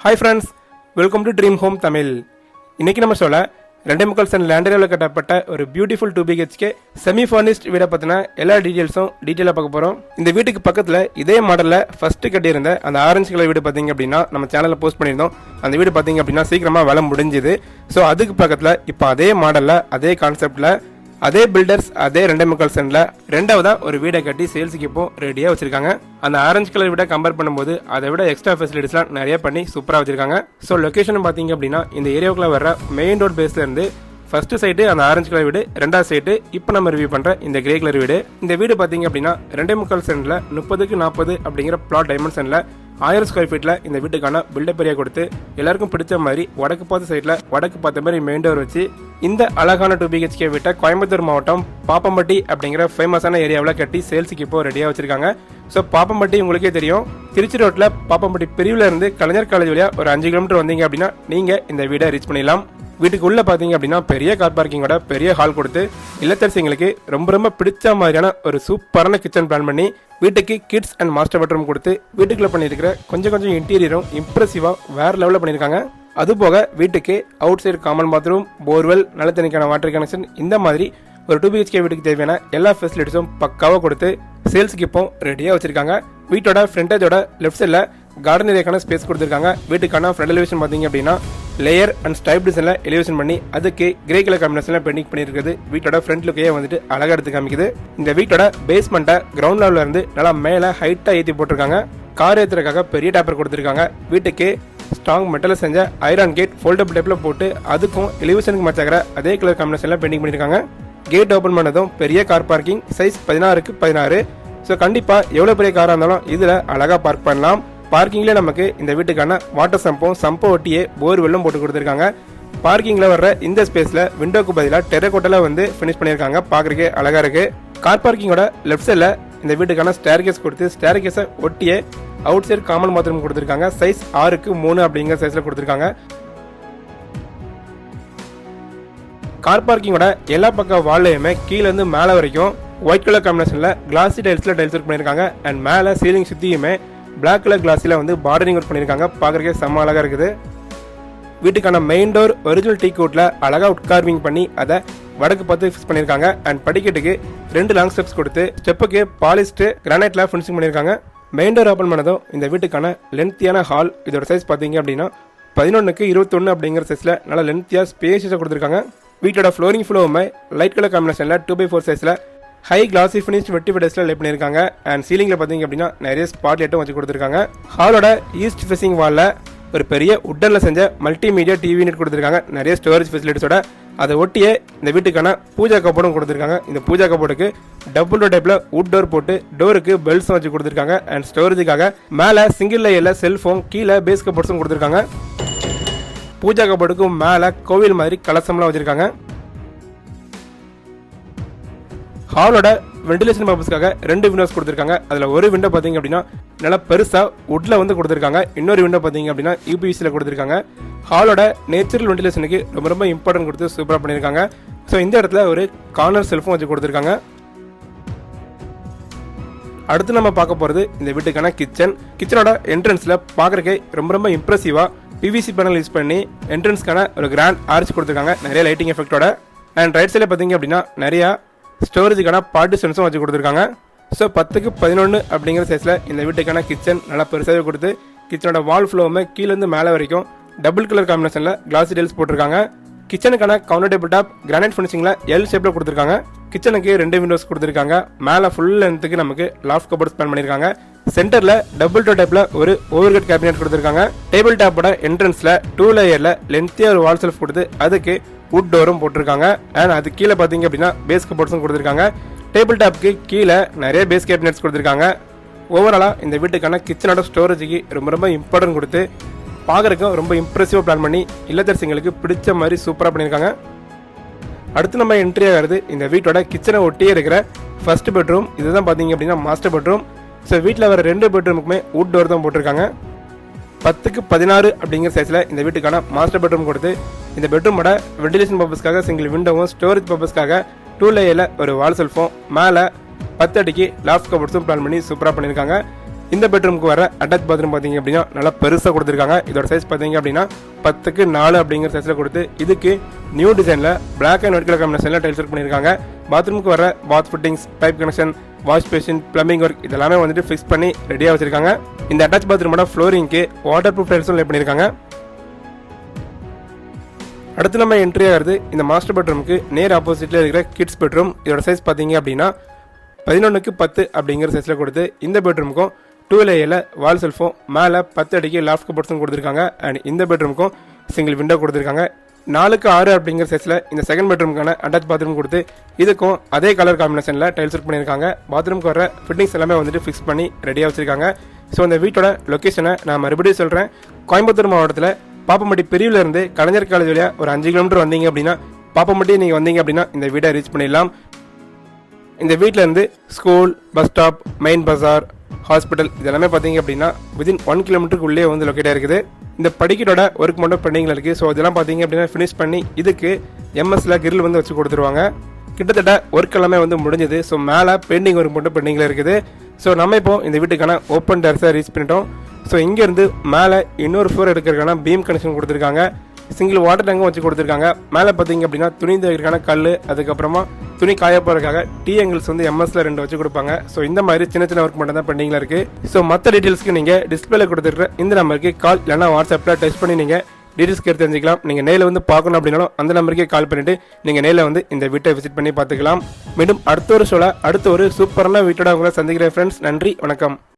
Hi friends welcome to dream home Tamil இன்றைக்கி நம்ம சொல்ல ரெண்டே முக்கால் சென்ட் லேண்டரியாவில் கட்டப்பட்ட ஒரு beautiful two BHK semi furnished வீடை பற்றின எல்லா டீட்டெயில்ஸும் டீட்டெயிலாக பார்க்க போகிறோம் இந்த வீட்டுக்கு பக்கத்தில் இதே மாடலில் ஃபஸ்ட்டு கட்டியிருந்த அந்த ஆரஞ்சு கலர் வீடு பார்த்தீங்க அப்படின்னா நம்ம சேனலில் போஸ்ட் பண்ணியிருந்தோம். அந்த வீடு பார்த்தீங்க அப்படின்னா சீக்கிரமாக விலை முடிஞ்சுது. ஸோ அதுக்கு பக்கத்தில் இப்போ அதே மாடலில் அதே கான்செப்டில் அதே பில்டர்ஸ் அதே ரெண்டே முக்கால் சென்டில் ரெண்டாவதாக ஒரு வீடை கட்டி சேல்ஸுக்கு இப்போ ரெடியாக வச்சிருக்காங்க. அந்த ஆரஞ்சு கலர் வீடை கம்பேர் பண்ணும்போது அதை விட எக்ஸ்ட்ரா ஃபெசிலிட்டிஸ்லாம் நிறைய பண்ணி சூப்பராக வச்சிருக்காங்க. ஸோ லொக்கேஷன் பார்த்தீங்க அப்படின்னா இந்த ஏரியாவுக்குள்ள வர மெயின் ரோட் பேஸ்லேருந்து ஃபர்ஸ்ட் சைட்டு அந்த ஆரஞ்சு கலர் வீடு ரெண்டாவது சைட்டு இப்போ நம்ம ரிவ்யூ பண்ற இந்த கிரே கலர் வீடு. இந்த வீடு பார்த்தீங்க அப்படின்னா ரெண்டே முக்கால் சென்டில் முப்பதுக்கு நாற்பது அப்படிங்கிற பிளாட் டைமென்ஷன்ல ஆயிரம் ஸ்கொயர் ஃபீட்டில் இந்த வீட்டுக்கான பில்டப் ஏரியா கொடுத்து எல்லாருக்கும் பிடிச்ச மாதிரி வடக்கு பார்த்த சைடில் வடக்கு பார்த்த மாதிரி மெயின் டோர் வச்சு இந்த அழகான டூ பிஹெச்கே வீட்டை கோயம்புத்தூர் மாவட்டம் பாப்பம்பட்டி அப்படிங்கிற ஃபேமஸான ஏரியாவில் கட்டி சேல்ஸுக்கு இப்போ ரெடியாக வச்சுருக்காங்க. ஸோ பாப்பம்பட்டி உங்களுக்கே தெரியும். திருச்சி ரோட்டில் பாப்பம்பட்டி பிரிவில் இருந்து கலைஞர் காலேஜ் வழியாக ஒரு அஞ்சு கிலோமீட்டர் வந்தீங்க அப்படின்னா நீங்கள் இந்த வீடை ரீச் பண்ணிடலாம். வீட்டுக்கு பார்த்தீங்க அப்படின்னா பெரிய கார் பார்க்கிங்கோட பெரிய ஹால் கொடுத்து இல்லத்தரசிங்களுக்கு ரொம்ப ரொம்ப பிடிச்ச மாதிரியான ஒரு சூப்பரான கிச்சன் பிளான் பண்ணி வீட்டுக்கு கிட்ஸ் அண்ட் மாஸ்டர் பெட்ரூம் கொடுத்து வீட்டுக்குள்ளே பண்ணியிருக்கிற கொஞ்சம் கொஞ்சம் இன்டீரியரும் இம்ப்ரெசிவாக வேறு லெவலில் பண்ணியிருக்காங்க. அதுபோக வீட்டுக்கு outside common bathroom borewell நலத்தணிக்கான வாட்டர் கனெக்ஷன் இந்த மாதிரி ஒரு டூ பிஹெச்கே வீட்டுக்கு தேவையான எல்லா ஃபெசிலிட்டிஸும் பக்காவாக கொடுத்து சேல்ஸுக்கு இப்போ ரெடியாக வச்சுருக்காங்க. வீட்டோட ஃப்ரண்டேஜோட லெஃப்ட் சைடில் கார்டன் ஏரியாக்கான ஸ்பேஸ் கொடுத்துருக்காங்க. வீட்டுக்கான ஃப்ரண்ட் எலிவேஷன் பார்த்தீங்க அப்படின்னா லேயர் அண்ட் ஸ்டைப் டிசைனில் எலிவேஷன் பண்ணி அதுக்கு கிரே கலர் காம்பினேஷனில் பெயிண்டிங் பண்ணியிருக்குது வீட்டோட ஃப்ரண்ட் லுக்கையே வந்துட்டு அழகாக எடுத்து காமிக்குது. இந்த வீட்டோட பேஸ்மெண்ட்டை கிரவுண்ட் லெவலில் இருந்து நல்லா மேலே ஹைட்டாக ஏற்றி போட்டிருக்காங்க. கார் ஏற்றுறதுக்காக பெரிய டேப்பர் கொடுத்துருக்காங்க. வீட்டுக்கு ஸ்ட்ராங் மெட்டலில் செஞ்ச ஐரான் கேட் ஃபோல்டபிள் டைப்பில் போட்டு அதுக்கும் எலிவேஷனுக்கு மச்சாகிற அதே கலர் காம்பினேஷனில் பெயிண்டிங் பண்ணியிருக்காங்க கேட் ஓப்பன் பண்ணதும் பெரிய கார் பார்க்கிங் சைஸ் பதினாறுக்கு பதினாறு. ஸோ கண்டிப்பாக எவ்வளோ பெரிய காராக இருந்தாலும் இதில் அழகாக பார்க் பண்ணலாம். பார்க்கிங்லேயே நமக்கு இந்த வீட்டுக்கான வாட்டர் சம்பும் சம்ப ஒட்டியே போர் வெல்லும் போட்டு கொடுத்துருக்காங்க. பார்க்கிங்கில் வர்ற இந்த ஸ்பேஸில் விண்டோக்கு பதிலாக டெரகோட்டில் வந்து ஃபினிஷ் பண்ணியிருக்காங்க. பார்க்குறக்கே அழகாக இருக்குது கார் பார்க்கிங்கோட லெஃப்ட் சைடில் இந்த வீட்டுக்கான ஸ்டேர் கேஸ் கொடுத்து ஸ்டேர் கேஸை ஒட்டியே அவுட் சைடு காமன் பாத்ரூம் கொடுத்துருக்காங்க. சைஸ் ஆறுக்கு மூணு அப்படிங்கிற சைஸில் கொடுத்துருக்காங்க. கார் பார்க்கிங்கோட எல்லா பக்கம் வால்லையுமே கீழேருந்து மேலே வரைக்கும் ஒயிட் கலர் காம்பினேஷனில் கிளாசி டைல்ஸில் டைல்ஸ் ஒர்க் பண்ணியிருக்காங்க அண்ட் மேலே சீலிங் சுற்றியுமே பிளாக் கலர் கிளாஸில் வந்து பார்டரிங் ஒர்க் பண்ணியிருக்காங்க பார்க்குறக்கே செம்ம அழகாக இருக்குது. வீட்டுக்கான மெயின் டோர் ஒரிஜினல் டீ கோட்டில் அழகாக உட்கார்விங் பண்ணி அதை வடக்கு பார்த்து ஃபிக்ஸ் பண்ணியிருக்காங்க அண்ட் படிக்கட்டுக்கு ரெண்டு லாங் ஸ்டெப்ஸ் கொடுத்து ஸ்டெப்புக்கு பாலிஸ்ட்டு கிரானைட்ல ஃபினிஷிங் பண்ணியிருக்காங்க மெயின் டோர் ஓப்பன் பண்ணதும் இந்த வீட்டுக்கான லென்த்தியான ஹால் இதோட சைஸ் பார்த்தீங்க அப்படின்னா பதினொன்றுக்கு இருபத்தொன்று அப்படிங்கிற சைஸில் நல்லா லென்த்தியாக ஸ்பேஷியஸாக கொடுத்துருக்காங்க. வீட்டோட ஃப்ளோரிங் ஃப்ளோவுமே லைட் கலர் காம்பினேஷனில் டூ பை ஃபோர் சைஸில் ஹை கிளாசி ஃபினிஷ் வெட்டி விடஸில் லைட் பண்ணியிருக்காங்க. அண்ட் சீலிங்கில் பார்த்தீங்க அப்படின்னா நிறைய ஸ்பாட் லைட்டும் வச்சு கொடுத்துருக்காங்க. ஹாலோட ஈஸ்ட் ஃபேசிங் வாலில் ஒரு பெரிய உட்டனில் செஞ்ச மல்டிமீடியா டிவி யூனிட் கொடுத்துருக்காங்க. நிறைய ஸ்டோரேஜ் ஃபெசிலிட்டிஸோட அதை ஒட்டியே இந்த வீட்டுக்கான பூஜா கப்போர்டும் கொடுத்துருக்காங்க. இந்த பூஜா கப்போர்டுக்கு டபுள் டோர் டைப்பில் வுட் டோர் போட்டு டோருக்கு பெல்ட்ஸும் வச்சு கொடுத்துருக்காங்க. அண்ட் ஸ்டோரேஜுக்காக மேலே சிங்கிள் லேயரில் செல்ஃபோன் கீழே பேஸ் கப்போர்ட்ஸும் கொடுத்துருக்காங்க. பூஜா கப்போர்டுக்கும் மேலே கோவில் மாதிரி கலசம்லாம் வச்சுருக்காங்க. ஹாலோட வென்டிலேஷன் பர்பஸ்க்காக ரெண்டு விண்டோஸ் கொடுத்துருக்காங்க. அதில் ஒரு விண்டோ பார்த்தீங்க அப்படின்னா நல்லா பெருசாக உட்டில் வந்து கொடுத்துருக்காங்க. இன்னொரு விண்டோ பார்த்தீங்க அப்படின்னா யூபிஎஸ்சியில் கொடுத்துருக்காங்க. ஹாலோட நேச்சுரல் வென்டிலேஷனுக்கு ரொம்ப ரொம்ப இம்பார்ட்டன்ட் கொடுத்து சூப்பராக பண்ணியிருக்காங்க. ஸோ இந்த இடத்துல ஒரு கார்னர் செல்ஃபும் வச்சு கொடுத்துருக்காங்க. அடுத்து நம்ம பார்க்க போகிறது இந்த வீட்டுக்கான கிச்சன் கிச்சனோட என்ட்ரன்ஸில் பார்க்குறக்கே ரொம்ப ரொம்ப இம்ப்ரெசிவாக பிவிசி பேனல் யூஸ் பண்ணி என்ட்ரன்ஸ்க்கான ஒரு கிராண்ட் ஆர்ச் கொடுத்துருக்காங்க. நிறைய லைட்டிங் எஃபெக்டோட அண்ட் ரைட் சைடில் பார்த்தீங்க அப்படின்னா நிறையா ஸ்டோரேஜுக்கான பார்ட்டிஷன்ஸும் வச்சு கொடுத்துருக்காங்க. ஸோ பத்துக்கு பதினொன்று அப்படிங்கிற சைஸில் இந்த வீட்டுக்கான கிச்சன் நல்லா பெருசாகவே கொடுத்து கிச்சனோட வால் ஃப்ளோவுமே கீழேருந்து மேலே வரைக்கும் டபுள் கலர் காம்பினேஷனில் கிளாஸ் டீல்ஸ் போட்டிருக்காங்க. கிச்சனுக்கான கவுண்டர் டேபிள் டாப் கிரானைட் ஃபினிஷிங்கில் எல் ஷேப்பில் கொடுத்துருக்காங்க. கிச்சனுக்கு ரெண்டு விண்டோஸ் கொடுத்துருக்காங்க. மேலே ஃபுல் லென்த்துக்கு நமக்கு லாஃப்ட் கபோர்ட் ஸ்பெண்ட் பண்ணியிருக்காங்க. சென்டரில் டபுள் டோ டைப்பில் ஒரு ஓவர்கட் கேபினெட் கொடுத்துருக்காங்க. டேபிள் டாப்போட என்ட்ரன்ஸில் டூ லேயரில் லென்த்தியாக ஒரு வால் செல்ஃப் கொடுத்து அதுக்கு வுட் டோரும் போட்டிருக்காங்க. அண்ட் அது கீழே பார்த்தீங்க அப்படின்னா பேஸ் கபோர்ட்ஸும் கொடுத்துருக்காங்க. டேபிள் டாப்க்கு கீழே நிறைய பேஸ் கேபினட்ஸ் கொடுத்துருக்காங்க. ஓவராலாக இந்த வீட்டுக்கான கிச்சனோட ஸ்டோரேஜுக்கு ரொம்ப ரொம்ப இம்பார்ட்டன்ட் கொடுத்து பார்க்குறக்கும் ரொம்ப இம்ப்ரெசிவாக பிளான் பண்ணி இல்லத்தரசிங்களுக்கு பிடிச்ச மாதிரி சூப்பராக பண்ணியிருக்காங்க. அடுத்து நம்ம என்ட்ரி ஆகிறது இந்த வீட்டோட கிச்சனை ஒட்டியே இருக்கிற ஃபர்ஸ்ட் பெட்ரூம் இதுதான் பார்த்தீங்க அப்படின்னா மாஸ்டர் பெட்ரூம் ஸோ வீட்டில் வர ரெண்டு பெட்ரூமுக்குமே வுட் டோர் தான் போட்டிருக்காங்க. பத்துக்கு பதினாறு அப்படிங்கிற சைஸில் இந்த வீட்டுக்கான மாஸ்டர் பெட்ரூம் கொடுத்து இந்த பெட்ரூமோட வெண்டிலேஷன் பர்பஸ்க்காக சிங்கிள் விண்டோவும் ஸ்டோரேஜ் பர்பஸ்க்காக டூ லேயரில் ஒரு வால் செல்ஃபும் மேலே பத்து அடிக்கு லாஃப்ட் கபோர்ட்ஸும் பிளான் பண்ணி சூப்பராக பண்ணியிருக்காங்க. இந்த பெட்ரூமுக்கு வர அட்டாச் பாத்ரூம் பார்த்தீங்க அப்படின்னா நல்லா பெருசாக கொடுத்துருக்காங்க. இதோட சைஸ் பார்த்தீங்க அப்படின்னா பத்துக்கு நாலு அப்படிங்கிற சைஸில் கொடுத்து இதுக்கு நியூ டிசைனில் பிளாக் அண்ட் ஒயிட் கலர் காம்பினேஷனில் டைல்ஸ் பண்ணியிருக்காங்க. பாத்ரூமுக்கு வர bath fittings pipe connection wash basin plumbing work இதெல்லாமே வந்துட்டு ஃபிக்ஸ் பண்ணி ரெடியாக வச்சுருக்காங்க. இந்த அட்டாச் பாத்ரூமோட ஃப்ளோரிங்க்கு வாட்டர் ப்ரூஃப் டைல்ஸும் லே பண்ணியிருக்காங்க அடுத்து நம்ம என்ட்ரி ஆகிறது இந்த மாஸ்டர் பெட்ரூமுக்கு நேர் ஆப்போசிட்டில் இருக்கிற கிட்ஸ் பெட்ரூம் இதோட சைஸ் பார்த்தீங்க அப்படின்னா பதினொன்றுக்கு பத்து அப்படிங்கிற சைஸில் கொடுத்து இந்த பெட்ரூமுக்கும் டூ லேயில் வால் செல்ஃபும் மேலே பத்து அடிக்கு லாஃப்ட் கபோர்ட்ஸும் கொடுத்துருக்காங்க. அண்ட் இந்த பெட்ரூமுக்கும் சிங்கிள் விண்டோ கொடுத்துருக்காங்க. நாலுக்கு ஆறு அப்படிங்கிற சைஸில் இந்த செகண்ட் பெட்ரூமுக்கான அட்டாச் பாத்ரூம் கொடுத்து இதுக்கும் அதே கலர் காம்பினேஷனில் டைல்ஸ் ஒர்க் பண்ணியிருக்காங்க. பாத்ரூம்க்கு வர ஃபிட்டிங்ஸ் எல்லாமே வந்துட்டு ஃபிக்ஸ் பண்ணி ரெடியாக வச்சுருக்காங்க. ஸோ இந்த வீட்டோட லொக்கேஷனை நான் மறுபடியும் சொல்கிறேன் கோயம்புத்தூர் மாவட்டத்தில் பாப்பம்பட்டி பிரிவிலேருந்து கலைஞர் காலேஜ் வழியாக ஒரு அஞ்சு கிலோமீட்டர் வந்தீங்க அப்படின்னா பாப்பம்பட்டி நீங்கள் வந்தீங்க அப்படின்னா இந்த வீடை ரீச் பண்ணிடலாம். இந்த வீட்டில் இருந்து ஸ்கூல் பஸ் ஸ்டாப் மெயின் பஸார் ஹாஸ்பிட்டல். இதெல்லாமே பார்த்தீங்க அப்படின்னா விதின் ஒன் கிலோமீட்டருக்குள்ளே வந்து லொக்கேட்டாக இருக்குது இந்த படிக்கட்டோட ஒர்க் மட்டும் பெண்டிங்கில் இருக்குது ஸோ இதெல்லாம் பார்த்தீங்க அப்படின்னா ஃபினிஷ் பண்ணி இதுக்கு எம்எஸ்ல கிரில் வந்து வச்சு கொடுத்துருவாங்க. கிட்டத்தட்ட ஒர்க் எல்லாமே வந்து முடிஞ்சது. ஸோ மேலே பெயிண்டிங் ஒர்க் மட்டும் பெண்டிங்கில் இருக்குது. ஸோ நம்ம இப்போ இந்த வீட்டுக்கான ஓப்பன் டேர்ஸை ரீச் பண்ணிட்டோம். ஸோ இங்கேருந்து மேலே இன்னொரு ஃப்ளோர் எடுக்கிறதுக்கான பீம் கனெக்ஷன் கொடுத்துருக்காங்க. சிங்கிள் வாட்டர் டேங்கும் வச்சு கொடுத்துருக்காங்க. மேலே பார்த்தீங்க அப்படின்னா துணி துவைக்கிறதுக்கான கல் அதுக்கப்புறமா துணி காய போகிறதுக்காக டி எங்கிள்ஸ் வந்து எம்எஸ்ல ரெண்டு வச்சு கொடுப்பாங்க. ஸோ இந்த மாதிரி சின்ன சின்ன ஒர்க் மட்டும் தான் பெண்டிங்கில் இருக்குது ஸோ மற்ற டீட்டெயில்ஸ்க்கு நீங்கள் டிஸ்பிளேல கொடுத்துருக்க இந்த நம்பருக்கு கால் இல்லைனா வாட்ஸ்அப்பில் டெஸ்ட் பண்ணி நீங்கள் டீட்டெயில்ஸ் கேட்டு தெரிஞ்சுக்கலாம். நீங்கள் நேரில் வந்து பார்க்கணும் அப்படின்னாலும் அந்த நம்பருக்கே கால் பண்ணிட்டு நீங்கள் நேரில் வந்து இந்த வீட்டை விசிட் பண்ணி பார்த்துக்கலாம். மீண்டும் அடுத்த ஒரு ஷோல அடுத்த ஒரு சூப்பரான வீட்டோட உங்களை சந்திக்கிறேன் ஃப்ரெண்ட்ஸ் நன்றி வணக்கம்.